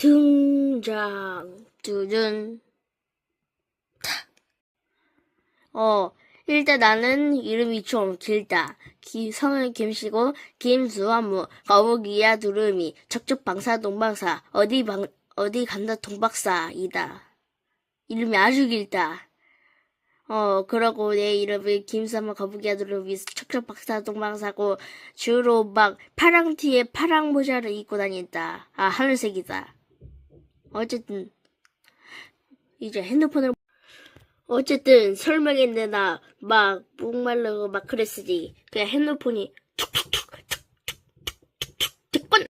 등장 두둔 탁. 어 일단 나는 이름이 좀 길다. 기, 성은 김씨고 김수화무 거북이야 두루미 적적방사 동방사 어디 방 어디 간다 동박사이다. 이름이 아주 길다. 어 그러고 내 이름이 김수화무 거북이야 두루미 적적방사 동방사고 주로 막 파랑 티에 파랑 모자를 입고 다닌다. 아 하늘색이다 어쨌든 이제 핸드폰을 어쨌든 설명했는데 나 막 목말르고 막 그랬으니 그냥 핸드폰이 툭툭툭 툭툭툭툭툭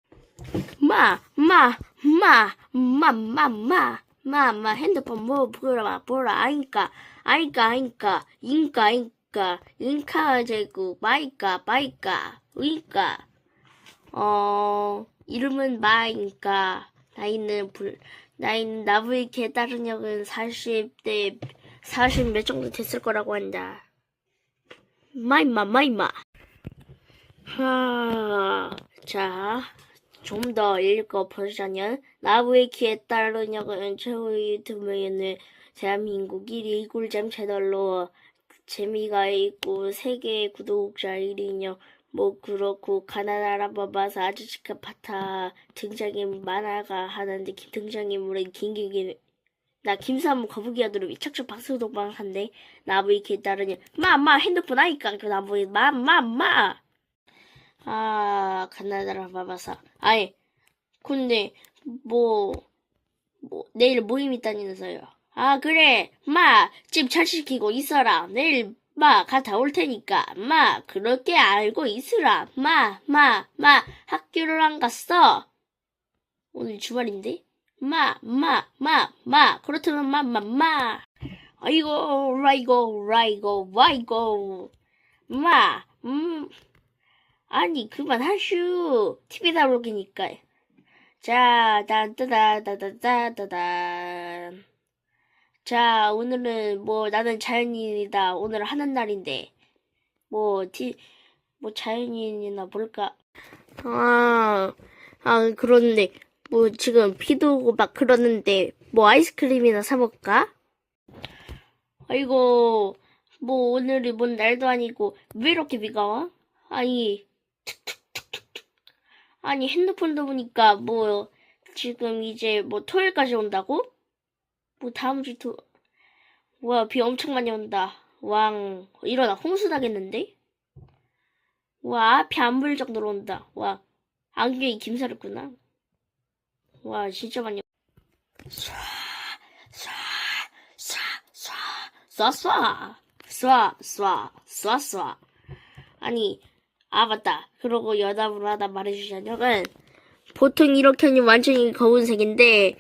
마마마마마 마마 핸드폰 뭐 보라 보라. 아니까 아니까 아니까. 인까 인까. 인카 제구. 마이까 마이까. 우이까. 어 이름은 마이니까 나이는 불 나이는 나부의 개다른역은 40대 40 몇 정도 됐을 거라고 한다. 마이마 마이마. 하, 자, 좀 더 읽어보자면 나부의 키에 따른 역은 최고의 유튜브에는 대한민국 1위 꿀잼 채널로 재미가 있고 세계 구독자 1위냐 뭐 그렇고 가나다라 바바사 아저씨카 파타 등장인 만화가 하는데 김- 등장인물은 김기기 나 김사무 거북이가 들으면 척척 박수동방 한데 나부이 개 따르니 마마 핸드폰 아이까 그 나부이 마마마 아 가나다라 바바사 아니 근데 뭐 뭐, 내일 모임 있다면서요. 아, 그래. 마, 집잘 시키고 있어라. 내일, 마, 갔다 올 테니까. 마, 그렇게 알고 있으라. 마, 마, 마, 학교를 안 갔어. 오늘 주말인데? 마, 마, 마, 마. 그렇다면 마, 마, 마. 아이고, 라이고, 라이고, 와이고. 마, 음. 아니, 그만하슈. TV 나오기니까. 자, 딴따다다다다다단. 자, 오늘은 뭐 나는 자연인이다. 오늘 하는 날인데. 뭐, 티, 뭐 자연인이나 볼까? 아, 아, 그런데, 뭐 지금 비도 오고 막 그러는데, 뭐 아이스크림이나 사먹을까? 아이고, 뭐 오늘이 뭔 날도 아니고, 왜 이렇게 비가 와? 아니, 아니 핸드폰도 보니까 뭐 지금 이제 뭐 토요일까지 온다고? 뭐 다음 주 도, 뭐야 비 엄청 많이 온다. 왕 일어나 홍수 나겠는데? 와 앞이 안 보일 정도로 온다. 와 안경이 김사렸구나. 와 진짜 많이. 쏴쏴쏴쏴쏴쏴 쏴 쏴 쏴 아니 아 맞다 그러고 여담으로 하나 말해주신 형은 보통 이렇게 하면 완전히 거운색인데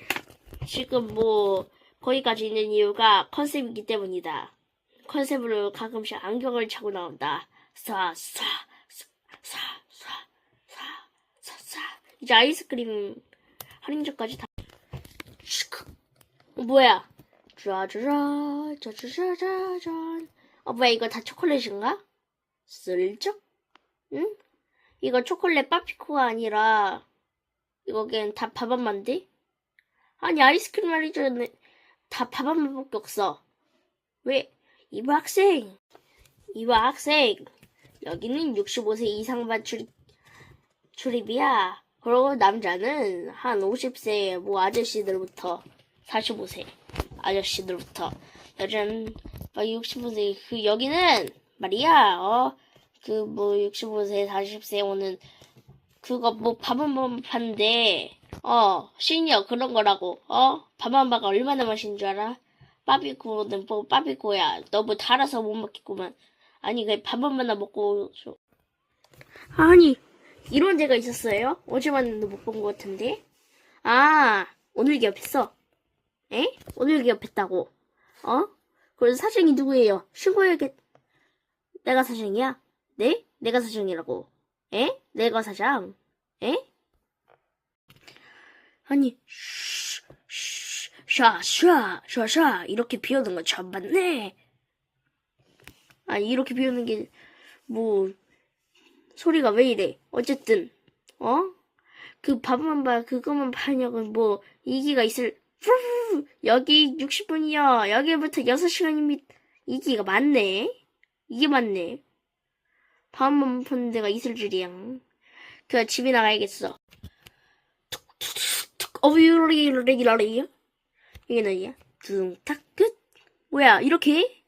지금 뭐 거기까지 있는 이유가 컨셉이기 때문이다. 컨셉으로 가끔씩 안경을 차고 나온다. 쏴, 쏴, 쏴, 쏴, 쏴, 쏴, 쏴, 쏴. 이제 아이스크림 할인점까지 다. 어, 뭐야? 짜자자, 짜자자자잔. 어, 뭐야, 이거 다 초콜릿인가? 슬쩍? 응? 이거 초콜릿 빠피코가 아니라, 이거 그냥 다 밥한만데? 아니, 아이스크림 할인점은 다 밥한만밖에 없어. 왜? 이봐 학생! 이봐 학생! 여기는 65세 이상 반 출입, 출입이야. 그리고 남자는 한 50세 뭐 아저씨들부터 45세 아저씨들부터 여자는 막 65세 그 여기는 말이야 어 그 뭐 65세 40세 오는 그거 뭐 밥은 못 판대 어 시니어 그런 거라고 어 밥 한 바가 얼마나 맛있는 줄 알아? 빠비코는 뭐 빠비코야 너무 달아서 못 먹겠구만 아니 그밥 한 번만 먹고 줘. 아니 이런 데가 있었어요? 어제만 해도 못 본 것 같은데 아 오늘 기업했어 에? 오늘 기업했다고 어? 그래서 사장이 누구예요? 신고해야겠 내가 사장이야? 네? 내가 사장이라고 에? 내가 사장 에? 아니 쉬, 쉬, 샤, 샤, 샤, 샤 이렇게 비오는 건 처음 봤네. 아니 이렇게 비오는 게 뭐 소리가 왜 이래? 어쨌든 어? 그 밥만 봐 그것만 파냐고 뭐 이기가 있을 여기 60분이요. 여기부터 6시간입니다 이기가 맞네. 이게 맞네. 밥만 파는 데가 있을 줄이야. 그 집에 나가야겠어 어비로리로리로리 이게 어디야? 둥탁 끝. 뭐야 이렇게? 해?